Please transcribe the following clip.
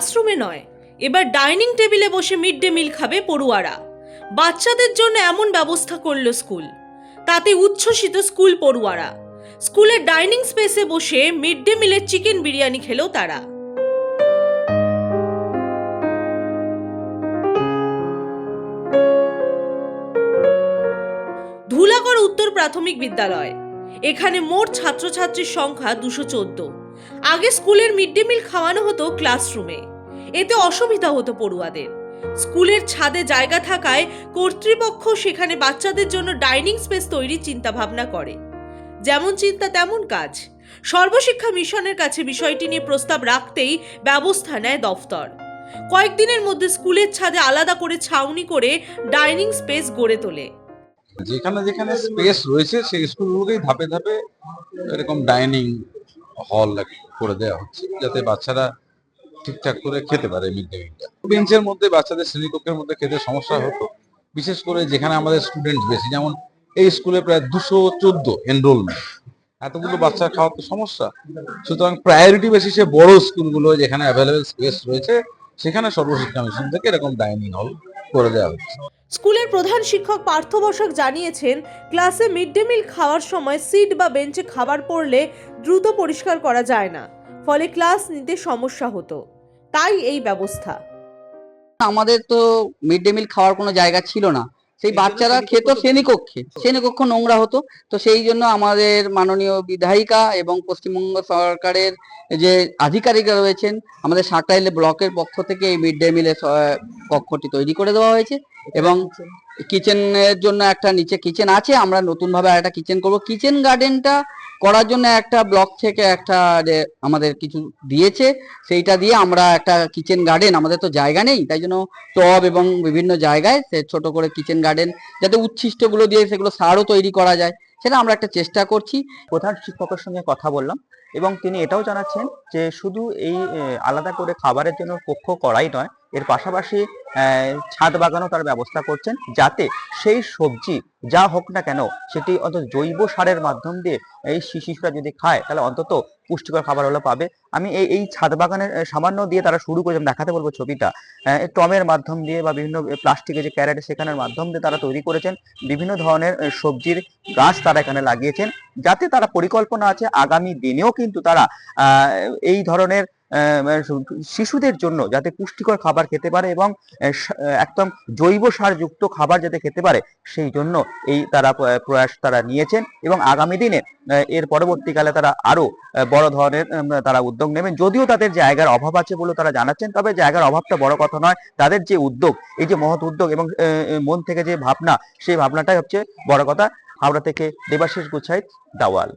ক্লাসরুমে নয়। এবার ডাইনিং টেবিলে বসে মিড ডে মিল খাবে পড়ুয়ারা। বাচ্চাদের জন্য এমন ব্যবস্থা করল স্কুল তাতে উচ্ছ্বসিত স্কুল পড়ুয়ারা। স্কুলের ডাইনিং স্পেসে বসে মিড ডে মিলের চিকেন বিরিয়ানি খেলো তারা। ধুলাগড় উত্তর প্রাথমিক বিদ্যালয়। এখানে মোট ছাত্রছাত্রীর সংখ্যা দুশো চোদ্দ। আগে স্কুলের মিড ডে মিল খাওয়ানো হতো ক্লাসরুমে। এতে অসুবিধা হতো পড়ুয়াদের। স্কুলের ছাদে জায়গা থাকায় কর্তৃপক্ষ সেখানে বাচ্চাদের জন্য ডাইনিং স্পেস তৈরির চিন্তাভাবনা করে। যেমন চিন্তা তেমন কাজ। সর্বশিক্ষা মিশনের কাছে বিষয়টি নিয়ে প্রস্তাব রাখতেই ব্যবস্থা নেয় দফতর। কয়েকদিনের মধ্যে স্কুলের ছাদে আলাদা করে ছাউনি করে ডাইনিং স্পেস গড়ে তোলে। যেখানে যেখানে স্পেস রয়েছে, সেই স্কুলগুলোকেই ধাপে ধাপে এরকম ডাইনিং হল করে দেওয়া হচ্ছে, যাতে বাচ্চারা ঠিকঠাক করে খেতে পারে মিড ডে মিলটা। বেঞ্চের মধ্যে, বাচ্চাদের শ্রেণীকক্ষের মধ্যে খেতে সমস্যা হতো, বিশেষ করে যেখানে আমাদের স্টুডেন্ট বেশি, যেমন এই স্কুলে প্রায় দুশো চোদ্দ এনরোলমেন্ট এতগুলো বাচ্চা খাওয়ার তো সমস্যা। সুতরাং প্রায়োরিটি বেসিসে বড় স্কুলগুলো যেখানে অ্যাভেলেবেল স্পেস রয়েছে, সেখানে সর্বশিক্ষা মিশন থেকে এরকম ডাইনিং হল করে দেওয়া হচ্ছে। স্কুলের প্রধান শিক্ষক পার্থ বসাক জানিয়েছেন ক্লাসে মিড ডে মিল খাওয়ার সময় সিট বা বেঞ্চে খাবার পড়লে দ্রুত পরিষ্কার করা যায় না ফলে ক্লাস নিতে সমস্যা হতো। তাই এই ব্যবস্থা। আমাদের তো মিড ডে মিল খাওয়ার কোনো জায়গা ছিল না। সেই বাচ্চারা খেত শ্রেণীকক্ষে শ্রেণীকক্ষ নোংরা হতো। তো সেই জন্য আমাদের মাননীয় বিধায়িকা এবং পশ্চিমবঙ্গ সরকারের যে আধিকারিকরা রয়েছেন আমাদের সাঁকরাইল ব্লকের পক্ষ থেকে এই মিড ডে মিলের কক্ষটি তৈরি করে দেওয়া হয়েছে। এবং কিচেনের জন্য একটা নিচে কিচেন আছে আমরা নতুন ভাবে একটা কিচেন করব। কিচেন গার্ডেনটা করার জন্য একটা ব্লক থেকে একটা আমাদের কিছু দিয়েছে সেইটা দিয়ে আমরা একটা কিচেন গার্ডেন আমাদের তো জায়গা নেই তাই জন্য টব এবং বিভিন্ন জায়গায় সে ছোট করে কিচেন গার্ডেন যাতে উচ্ছিষ্টগুলো দিয়ে সেগুলো সারও তৈরি করা যায়। সেটা আমরা একটা চেষ্টা করছি। প্রধান শিক্ষকের সঙ্গে কথা বললাম এবং তিনি এটাও জানাচ্ছেন যে শুধু এই আলাদা করে খাবারের জন্য কক্ষ করাই নয়, এর পাশাপাশি ছাদ বাগানও তার ব্যবস্থা করছেন যাতে সেই সবজি যা হোক না কেন সেটি অন্তত জৈব সারের মাধ্যম দিয়ে এই শিশুরা যদি খায়, তাহলে অন্তত পুষ্টিকর খাবার হলো পাবে। আমি এই এই ছাদ বাগানের সামান্য দিয়ে তারা শুরু করেছে দেখাতে বলব ছবিটা। টমের মাধ্যম দিয়ে বা বিভিন্ন প্লাস্টিকের যে ক্যারেট সেখানের মাধ্যম দিয়ে তারা তৈরি করেছেন। বিভিন্ন ধরনের সবজির গাছ তারা এখানে লাগিয়েছেন। যাতে তারা পরিকল্পনা আছে, আগামী দিনেও কিন্তু তারা এই ধরনের শিশুদের জন্য যাতে পুষ্টিকর খাবার খেতে পারে এবং একদম জৈব সার যুক্ত খাবার যাতে খেতে পারে সেই জন্য এই তারা প্রয়াস তারা নিয়েছেন এবং আগামী দিনে এর পরবর্তীকালে তারা আরও আহ, বড় ধরনের তারা উদ্যোগ নেবেন। যদিও তাদের জায়গার অভাব আছে বলে তারা জানাচ্ছেন তবে জায়গার অভাবটা বড় কথা নয়। তাদের যে উদ্যোগ এই যে মহৎ উদ্যোগ এবং মন থেকে যে ভাবনা সেই ভাবনাটাই হচ্ছে বড় কথা। হাওড়া থেকে দেবাশিস গুছাইত দাওয়াল।